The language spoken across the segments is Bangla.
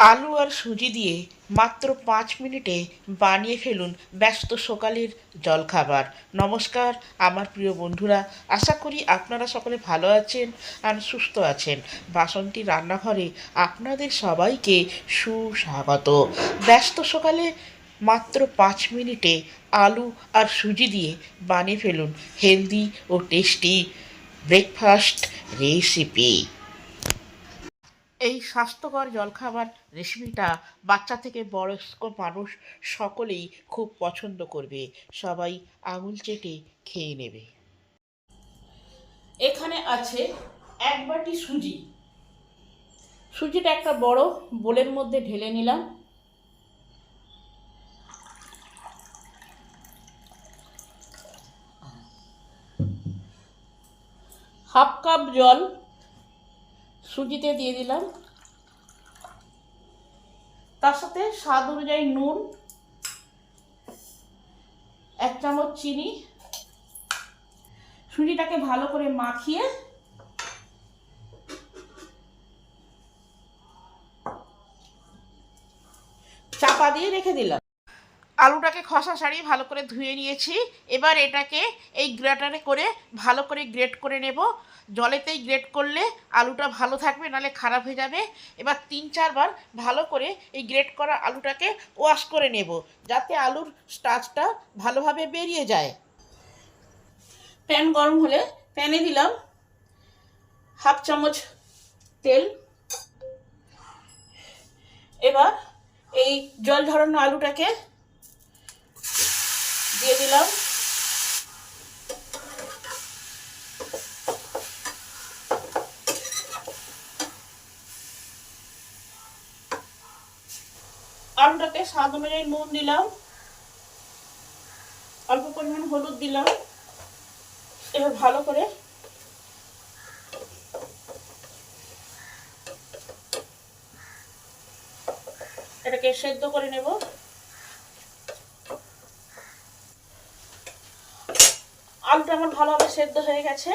আলু আর সুজি দিয়ে মাত্র পাঁচ মিনিটে বানিয়ে ফেলুন ব্যস্ত সকালের জলখাবার। নমস্কার, আমার প্রিয় বন্ধুরা, আশা করি আপনারা সকলে ভালো আছেন আর সুস্থ আছেন। বাসন্তী রান্নাঘরে আপনাদের সবাইকে সুস্বাগত। ব্যস্ত সকালে মাত্র পাঁচ মিনিটে আলু আর সুজি দিয়ে বানিয়ে ফেলুন হেলদি ও টেস্টি ব্রেকফাস্ট রেসিপি। এই স্বাস্থ্যকর জলখাবার রেসিপিটা বাচ্চা থেকে বয়স্ক মানুষ সকলেই খুব পছন্দ করবে। সবাই আঙুল চেটে খেয়ে নেবে। এখানে আছে এক বাটি সুজি। সুজিটা একটা বড় বোলের মধ্যে ঢেলে নিলাম। হাফ কাপ জল সুজিতে দিয়ে দিলাম। তার সাথে স্বাদ অনুযায়ী নুন, এক চামচ চিনি, সুজিটাকে ভালো করে মাখিয়ে চাপা দিয়ে রেখে দিলাম। আলুটাকে খসা ছাড়িয়ে ভালো করে ধুয়ে নিয়েছি। এবার এটাকে এই গ্রেটারে করে ভালো করে গ্রেট করে নেব। জলেতেই গ্রেট করলে আলুটা ভালো থাকবে নাহলে খারাপ হয়ে যাবে। এবার তিন চারবার ভালো করে এই গ্রেট করা আলুটাকে ওয়াশ করে নেব, যাতে আলুর স্টাচটা ভালোভাবে বেরিয়ে যায়। প্যান গরম হলে প্যানে দিলাম হাফ চামচ তেল। এবার এই জল ঝরানো আলুটাকে দিয়ে দিলাম। আলুটাকে স্বাদ অনুযায়ী নুন দিলাম। অল্প পরিমাণ হলুদ দিলাম। এবার ভালো করে এটাকে সেদ্ধ করে নেব। আলুটা আমার ভালোভাবে সেদ্ধ হয়ে গেছে।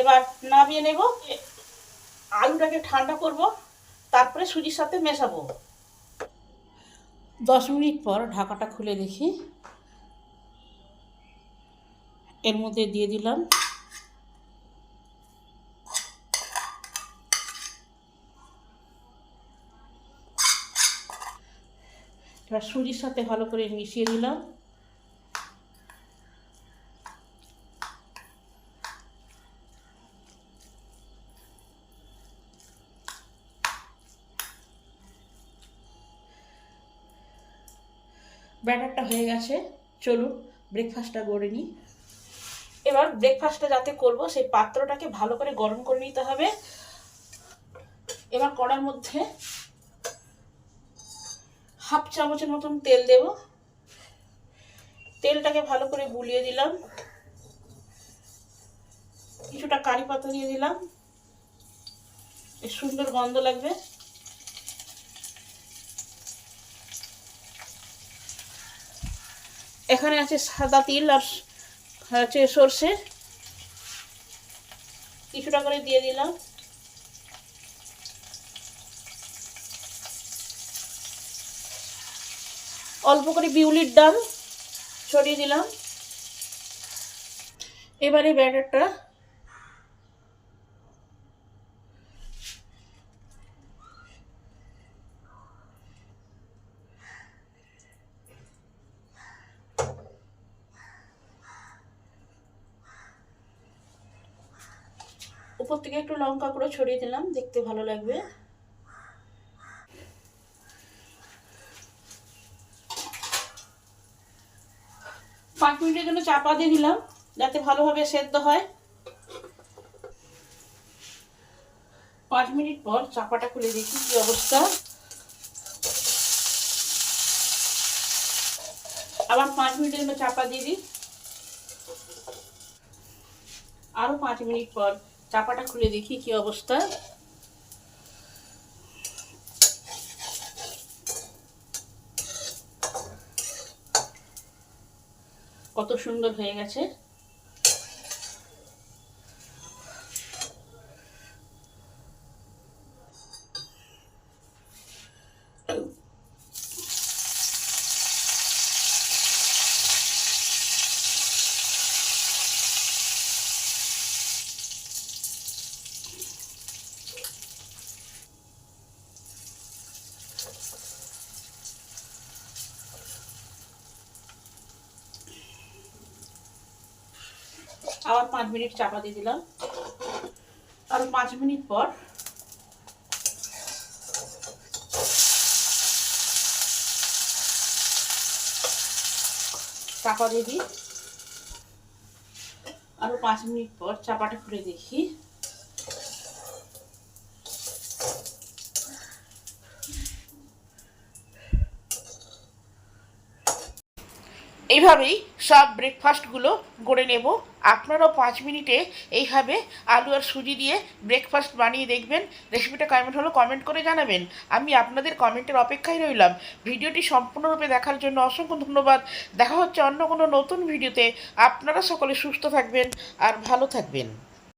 এবার নামিয়ে নেব। আলুটাকে ঠান্ডা করব, তারপরে সুজির সাথে মেশাবো। দশ মিনিট পর ঢাকাটা খুলে দেখি। এর মধ্যে দিয়ে দিলাম। এবার সুজির সাথে ভালো করে মিশিয়ে দিলাম। ব্যাটারটা হয়ে গেছে। চলুন ব্রেকফাস্টটা করে নিই। এবার ব্রেকফাস্টটা যাতে করব, সেই পাত্রটাকে ভালো করে গরম করে নিতে হবে। এবার কড়ার মধ্যে হাফ চামচের মতন তেল দেব। তেলটাকে ভালো করে গুলিয়ে দিলাম। কিছুটা কারি পাতা দিয়ে দিলাম। সুন্দর গন্ধ লাগবে। এখানে আছে সাদা তিল আর আছে সর্ষে। কিছুটা করে দিয়ে দিলাম। অল্প করে বিউলির ডাল ছড়িয়ে দিলাম। এবারে ব্যাটারটা উপর থেকে একটু লঙ্কা গুঁড়ো ছড়িয়ে দিলাম, দেখতে ভালো লাগবে। পাঁচ মিনিটের জন্য চাপা দিয়ে দিলাম, যাতে ভালোভাবে সেদ্ধ হয়। পাঁচ মিনিট পর চাপাটা খুলে দেখি কি অবস্থা। আবার পাঁচ মিনিটের জন্য চাপা দিয়ে দিই। আরও পাঁচ মিনিট পর চাপাটা খুলে দেখি কি অবস্থা। কত সুন্দর হয়ে গেছে। আবার পাঁচ মিনিট চাপা দিয়ে দিলাম। আরও পাঁচ মিনিট পর চাপা দিয়ে দিই। আরও পাঁচ মিনিট পর চাপাটা খুলে দেখি। এইভাবেই সব ব্রেকফাস্টগুলো গড়ে নেব। আপনারাও পাঁচ মিনিটে এইভাবে আলু আর সুজি দিয়ে ব্রেকফাস্ট বানিয়ে দেখবেন। রেসিপিটা কমেন্ট হলো কমেন্ট করে জানাবেন। আমি আপনাদের কমেন্টের অপেক্ষায় রইলাম। ভিডিওটি সম্পূর্ণরূপে দেখার জন্য অসংখ্য ধন্যবাদ। দেখা হচ্ছে অন্য কোনো নতুন ভিডিওতে। আপনারা সকলে সুস্থ থাকবেন আর ভালো থাকবেন।